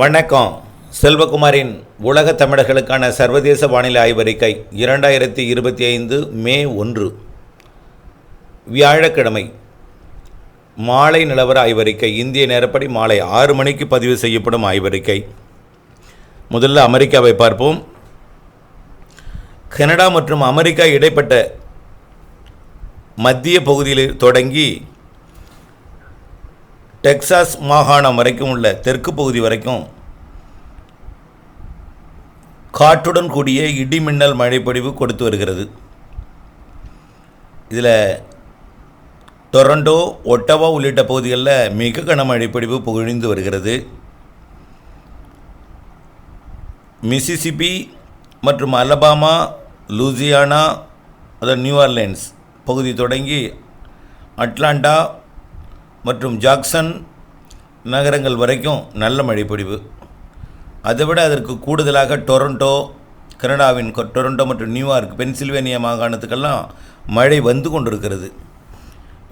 வணக்கம். செல்வகுமாரின் உலக தமிழர்களுக்கான சர்வதேச வானிலை ஆய்வறிக்கை இரண்டாயிரத்தி இருபத்தி ஐந்து மே ஒன்று. வியாழக்கிழமை. மாலை நிலவர ஆய்வறிக்கை. இந்திய நேரப்படி மாலை ஆறு மணிக்கு பதிவு செய்யப்படும் ஆய்வறிக்கை. முதல்ல அமெரிக்காவை பார்ப்போம். கனடா மற்றும் அமெரிக்கா இடைப்பட்ட மத்திய பகுதியில் தொடங்கி டெக்சாஸ் மாகாணம் வரைக்கும் உள்ள தெற்கு பகுதி வரைக்கும் காற்றுடன் கூடிய இடி மின்னல் மழைப்பொழிவு கொடுத்து வருகிறது. இதில் டொரண்டோ ஒட்டவா உள்ளிட்ட பகுதிகளில் மிக கனமழை பொழிவு புகழ்ந்து வருகிறது. மிசிசிபி மற்றும் அலபாமா லூசியானா அதாவது நியூ ஆர்லைன்ஸ் பகுதி தொடங்கி அட்லாண்டா மற்றும் ஜாக்சன் நகரங்கள் வரைக்கும் நல்ல மழைப்பொழிவு. அதைவிட அதற்கு கூடுதலாக டொரண்டோ கனடாவின் டொரண்டோ மற்றும் நியூயார்க் பென்சில்வேனியா மாகாணத்துக்கெல்லாம் மழை வந்து கொண்டிருக்கிறது.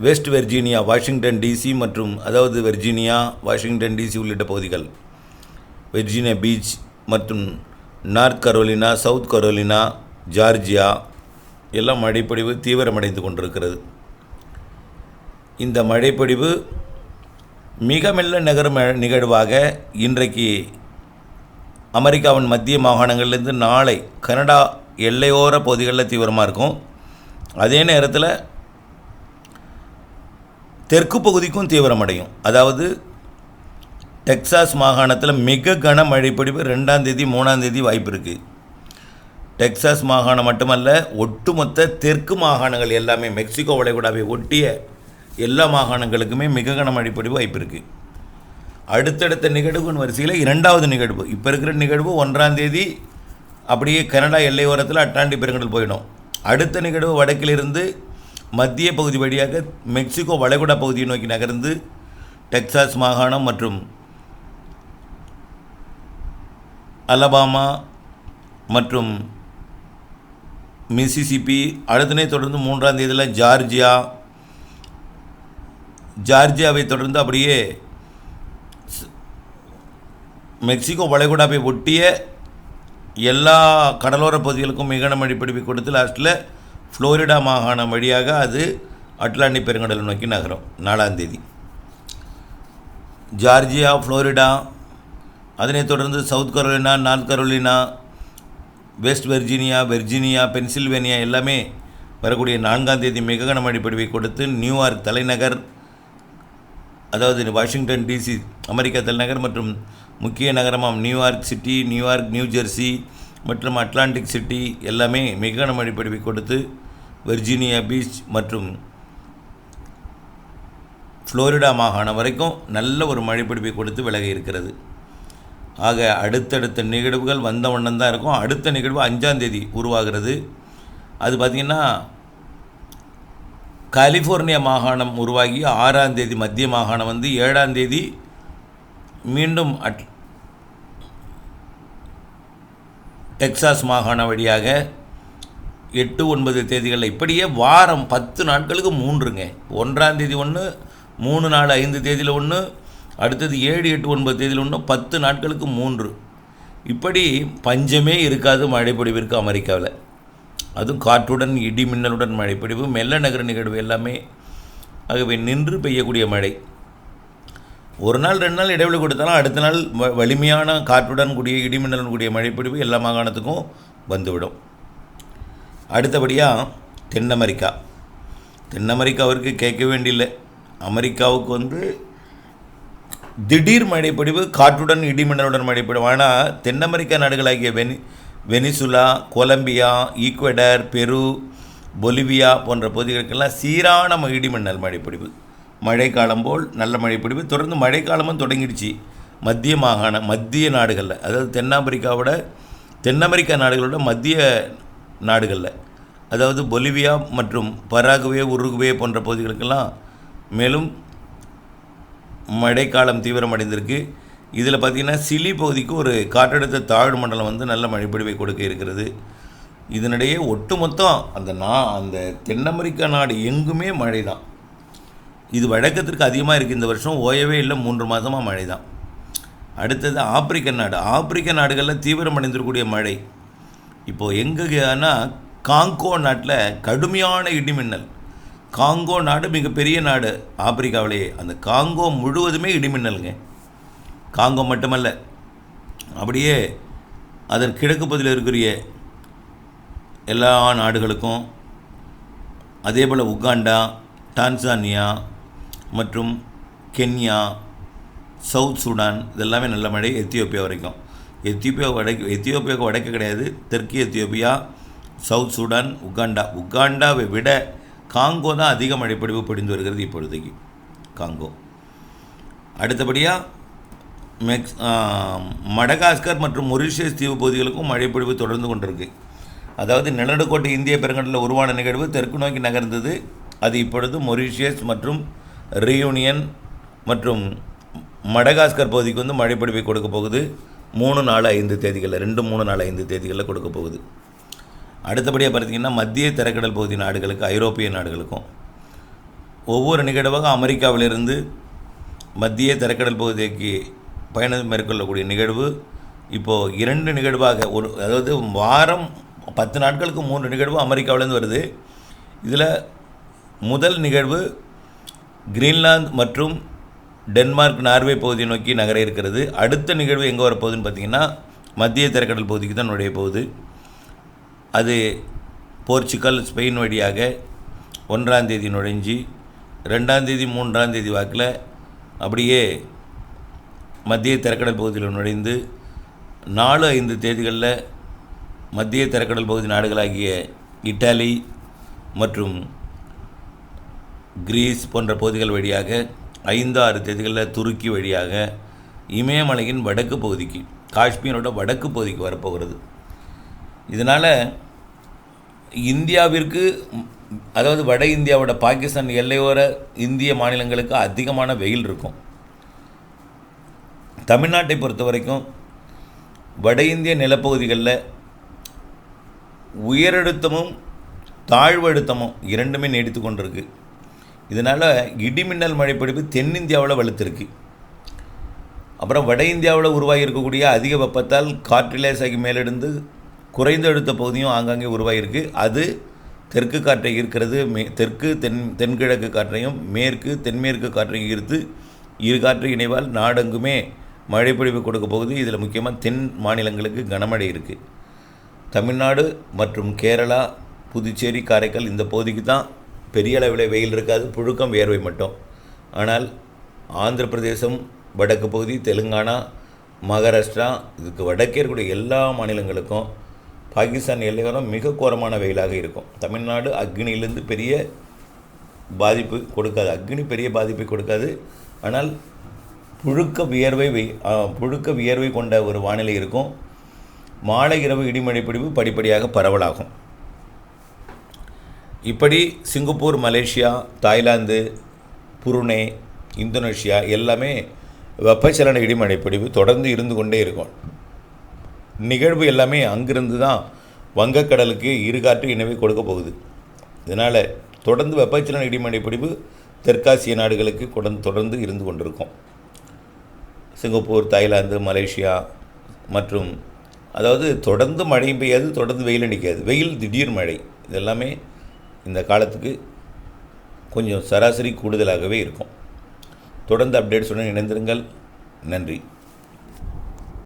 வெஸ்ட் வெர்ஜீனியா வாஷிங்டன் டிசி மற்றும் அதாவது வெர்ஜீனியா வாஷிங்டன் டிசி உள்ளிட்ட பகுதிகள். வெர்ஜீனியா பீச் மற்றும் North Carolina South Carolina Georgia எல்லாம் மழைப்பொழிவு தீவிரமடைந்து கொண்டிருக்கிறது. இந்த மழைப்பொழிவு மிக மெல்ல நகரும் நிகழ்வாக இன்றைக்கு அமெரிக்காவின் மத்திய மாகாணங்கள்லேருந்து நாளை கனடா எல்லையோர பகுதிகளில் தீவிரமாக இருக்கும். அதே நேரத்தில் தெற்கு பகுதிக்கும் தீவிரமடையும் அதாவது டெக்சாஸ் மாகாணத்தில் மிக கன மழைப்பொழிவு ரெண்டாம் தேதி மூணாம் தேதி வாய்ப்பு இருக்குது டெக்சாஸ் மாகாணம் மட்டுமல்ல ஒட்டுமொத்த தெற்கு மாகாணங்கள் எல்லாமே மெக்சிகோ வளைகுடாவை ஒட்டிய எல்லா மாகாணங்களுக்குமே மிக கன பொழிவு வாய்ப்பு இருக்குது அடுத்தடுத்த நிகழ்வுன்னு வரிசையில் இரண்டாவது நிகழ்வு. இப்போ இருக்கிற நிகழ்வு ஒன்றாம் தேதி அப்படியே கனடா எல்லையோரத்தில் அட்லாண்டிக் பெருங்கடல் போயிடும். அடுத்த நிகழ்வு வடக்கிலிருந்து மத்திய பகுதி வழியாக மெக்சிகோ வளைகுடா பகுதியை நோக்கி நகர்ந்து டெக்சாஸ் மாகாணம் மற்றும் அலபாமா மற்றும் மிசிசிபி அடுத்தனே தொடர்ந்து மூன்றாம் தேதியில் ஜார்ஜியா ஜார்ஜியாவை தொடர்ந்து அப்படியே மெக்சிகோ வளைகுடாவை ஒட்டிய எல்லா கடலோர பகுதிகளுக்கும் மிக மழை பிடிப்பை கொடுத்து லாஸ்ட்டில் ஃப்ளோரிடா மாகாணம் வழியாக அது அட்லாண்டிக் பெருங்கடல் நோக்கி நகரும் நாலாம் தேதி. ஜார்ஜியா ஃப்ளோரிடா அதனைத் தொடர்ந்து South Carolina North Carolina West Virginia Virginia Pennsylvania எல்லாமே வரக்கூடிய நான்காம் தேதி மிக கனமழை பொழிவை கொடுத்து நியூயார்க் தலைநகர் அதாவது வாஷிங்டன் டிசி அமெரிக்கா தலைநகர் மற்றும் முக்கிய நகரமாம். New York city New York New Jersey மற்றும் அட்லாண்டிக் சிட்டி எல்லாமே மிக கனமழை கொடுத்து வெர்ஜீனியா பீச் மற்றும் ஃப்ளோரிடா மாகாணம் வரைக்கும் நல்ல ஒரு மழைப்பிடிப்பை கொடுத்து விலகி இருக்கிறது. ஆக அடுத்தடுத்த நிகழ்வுகள் வந்த வண்ணம் தான் இருக்கும். அடுத்த நிகழ்வு அஞ்சாந்தேதி உருவாகிறது. அது பார்த்திங்கன்னா கலிஃபோர்னியா மாகாணம் உருவாகி ஆறாம் தேதி மத்திய மாகாணம் வந்து ஏழாம் தேதி மீண்டும் அட் டெக்சாஸ் மாகாணம் வழியாக எட்டு ஒன்பது தேதிகளில் இப்படியே வாரம் பத்து நாட்களுக்கு மூன்றுங்க. ஒன்றாம் தேதி ஒன்று மூணு நாலு ஐந்து தேதியில் ஒன்று அடுத்தது ஏழு எட்டு ஒன்பது தேதியில் ஒன்று பத்து நாட்களுக்கு மூன்று. இப்படி பஞ்சமே இருக்காது மழைப்பொழிவிற்கு அமெரிக்காவில். அதுவும் காற்றுடன் இடி மின்னலுடன் மழைப்பொழிவு மெல்ல நகர நிகழ்வு எல்லாமே ஆகவே நின்று பெய்யக்கூடிய மழை. ஒரு நாள் ரெண்டு நாள் இடைவெளி கொடுத்தாலும் அடுத்த நாள் வ- வலிமையான காற்றுடன் கூடிய இடிமின்னலுடன் கூடிய மழைப்பொழிவு எல்லா மாகாணத்துக்கும் வந்துவிடும். அடுத்தபடியாக தென் அமெரிக்கா தென் அமெரிக்காவிற்கு கேட்க வேண்டியில்லை. அமெரிக்காவுக்கு வந்து திடீர் மழைப்பொழிவு காற்றுடன் இடிமின்னலுடன் மழைப்பொழிவு ஆனால் தென் அமெரிக்கா நாடுகளாகிய many Venezuela Colombia Ecuador Peru Bolivia போன்ற பகுதிகளுக்கெல்லாம் சீரான ம- இடிமின்னல் மழைப்பிடிவு மழைக்காலம் போல் நல்ல மழைப்பிடிவு தொடர்ந்து மழைக்காலமும் தொடங்கிடுச்சு. மத்திய மாகாண மத்திய நாடுகளில். அதாவது தென்னாப்பிரிக்காவோட தென் அமெரிக்கா நாடுகளோட மத்திய நாடுகளில். அதாவது பொலிவியா மற்றும் பராகுவே உருகுவே போன்ற பகுதிகளுக்கெல்லாம் மேலும் மழைக்காலம் தீவிரமடைந்திருக்கு. இதில் பார்த்திங்கன்னா சிலி பகுதிக்கு ஒரு காற்றழுத்த தாழ்வு மண்டலம் வந்து நல்ல மழைப்பொழிவை கொடுக்க இருக்கிறது. இதனிடையே ஒட்டுமொத்தம் அந்த நா அந்த தென் அமெரிக்கா நாடு எங்குமே மழை தான் இது வழக்கத்திற்கு அதிகமாக இருக்குது இந்த வருஷம் ஓயவே இல்லை மூன்று மாதமாக மழை தான் அடுத்தது ஆப்பிரிக்க நாடு. ஆப்பிரிக்க நாடுகளில் தீவிரமடைந்திருக்கக்கூடிய மழை. இப்போது எங்கேனா காங்கோ நாட்டில் கடுமையான இடிமின்னல். காங்கோ நாடு மிகப்பெரிய நாடு ஆப்பிரிக்காவிலேயே. அந்த காங்கோ முழுவதுமே இடிமின்னலுங்க. காங்கோ மட்டுமல்ல அப்படியே அதன் கிழக்கு பகுதியில் இருக்கிற எல்லா நாடுகளுக்கும் அதே போல் உகாண்டா டான்சானியா மற்றும் கென்யா சவுத் சூடான் இதெல்லாமே நல்ல மழை எத்தியோப்பியா வரைக்கும். எத்தியோப்பியா வடக்கு எத்தியோப்பியாவுக்கு வடக்கு கிடையாது தெற்கு எத்தியோப்பியா சவுத் சூடான் உகாண்டா. உகாண்டாவை விட காங்கோ தான் அதிக மழைப்பொழிவு பொழிந்து வருகிறது இப்பொழுதைக்கு. காங்கோ. அடுத்தபடியாக மெக்ஸ் மடகாஸ்கர் மற்றும் மொரிஷியஸ் தீவு பகுதிகளுக்கும் மழைப்பொழிவு தொடர்ந்து கொண்டிருக்கு. அதாவது நிலநடுக்கோட்டை இந்திய பெருங்கடலில் உருவான நிகழ்வு தெற்கு நோக்கி நகர்ந்தது. அது இப்பொழுது மொரிஷியஸ் மற்றும் ரியூனியன் மற்றும் மடகாஸ்கர் பகுதிக்கு வந்து மழைப்பொழிவை கொடுக்க போகுது. மூணு நாலு ஐந்து தேதிகளில் ரெண்டு மூணு நாலு ஐந்து தேதிகளில் கொடுக்க போகுது. அடுத்தபடியாக பார்த்தீங்கன்னா மத்திய தரைக்கடல் பகுதி நாடுகளுக்கு ஐரோப்பிய நாடுகளுக்கும். ஒவ்வொரு நிகழ்வாக அமெரிக்காவிலிருந்து மத்திய தரைக்கடல் பகுதிக்கு பயணம் மேற்கொள்ளக்கூடிய நிகழ்வு. இப்போது இரண்டு நிகழ்வாக ஒரு அதாவது வாரம் பத்து நாட்களுக்கு மூன்று நிகழ்வு அமெரிக்காவிலேருந்து வருது. இதில் முதல் நிகழ்வு கிரீன்லாந்து மற்றும் டென்மார்க் நார்வே பகுதியை நோக்கி நகர இருக்கிறது. அடுத்த நிகழ்வு எங்கே வரப்போகுதுன்னு பார்த்தீங்கன்னா மத்திய திரைக்கடல் பகுதிக்கு தான் நுழைய போகுது. அது போர்ச்சுகல் ஸ்பெயின் வழியாக ஒன்றாம் தேதி நுழைஞ்சி ரெண்டாம் தேதி மூன்றாம் தேதி வாக்கில் அப்படியே மத்திய தரைக்கடல் பகுதியில் நுழைந்து நாலு ஐந்து தேதிகளில் மத்திய தரைக்கடல் பகுதி நாடுகளாகிய இட்டாலி மற்றும் கிரீஸ் போன்ற பகுதிகள் வழியாக ஐந்து ஆறு தேதிகளில் துருக்கி வழியாக இமயமலையின் வடக்கு பகுதிக்கு காஷ்மீரோட வடக்கு பகுதிக்கு வரப்போகிறது. இதனால் இந்தியாவிற்கு அதாவது வட இந்தியாவோட பாகிஸ்தான் எல்லையோர இந்திய மாநிலங்களுக்கு அதிகமான வெயில் இருக்கும். தமிழ்நாட்டை பொறுத்த வரைக்கும் வட இந்திய நிலப்பகுதிகளில் உயரழுத்தமும் தாழ்வழுத்தமும் இரண்டுமே நீடித்து கொண்டிருக்கு. இதனால் இடிமின்னல் மழைப்பிடிப்பு தென்னிந்தியாவில் வலுத்திருக்கு. அப்புறம் வட இந்தியாவில் உருவாகி இருக்கக்கூடிய அதிக வெப்பத்தால் காற்றிலேசாகி மேலெடுந்து குறைந்த அழுத்த பகுதியும் ஆங்காங்கே உருவாகியிருக்கு. அது தெற்கு காற்றை ஈர்க்கிறது. மே தெற்கு தென் தென்கிழக்கு காற்றையும் மேற்கு தென்மேற்கு காற்றையும் ஈர்த்து இரு காற்று இணைவால் நாடெங்குமே மழைப்பொழிவு கொடுக்க போகுது. இதில் முக்கியமாக தென் மாநிலங்களுக்கு கனமழை இருக்குது தமிழ்நாடு மற்றும் கேரளா புதுச்சேரி காரைக்கால் இந்த பகுதிக்கு தான் பெரிய அளவில் வெயில் இருக்காது. புழுக்கம் வேர்வை மட்டும். ஆனால் ஆந்திர பிரதேசம் வடக்கு பகுதி தெலுங்கானா மகாராஷ்டிரா இதுக்கு வடக்கே இருக்கக்கூடிய எல்லா மாநிலங்களுக்கும் பாகிஸ்தான் எல்லையோரம் மிக கோரமான வெயிலாக இருக்கும். தமிழ்நாடு அக்னியிலேருந்து பெரிய பாதிப்பு கொடுக்காது. அக்னி பெரிய பாதிப்பை கொடுக்காது. ஆனால் புழுக்க வியர்வை புழுக்க வியர்வை கொண்ட ஒரு வானிலை இருக்கும். மாலை இரவு இடிமழை பிடிப்பு படிப்படியாக பரவலாகும். இப்படி Singapore Malaysia Thailand Brunei Indonesia எல்லாமே வெப்பச்சலன இடிமழை பிடிப்பு தொடர்ந்து இருந்து கொண்டே இருக்கும். நிகழ்வு எல்லாமே அங்கிருந்து தான் வங்கக்கடலுக்கு இருகாற்று இணைவை கொடுக்க போகுது. இதனால் தொடர்ந்து வெப்பச்சலன இடிமழை பிடிப்பு தெற்காசிய நாடுகளுக்கு தொடர்ந்து இருந்து கொண்டிருக்கும். சிங்கப்பூர் தாய்லாந்து மலேசியா மற்றும் அதாவது தொடர்ந்து மழையும் பெய்யாது தொடர்ந்து வெயில் அடிக்காது. வெயில் திடீர் மழை. இதெல்லாமே இந்த காலத்துக்கு கொஞ்சம் சராசரி கூடுதலாகவே இருக்கும். தொடர்ந்து அப்டேட்ஸுடன் இணைந்திருங்கள். நன்றி.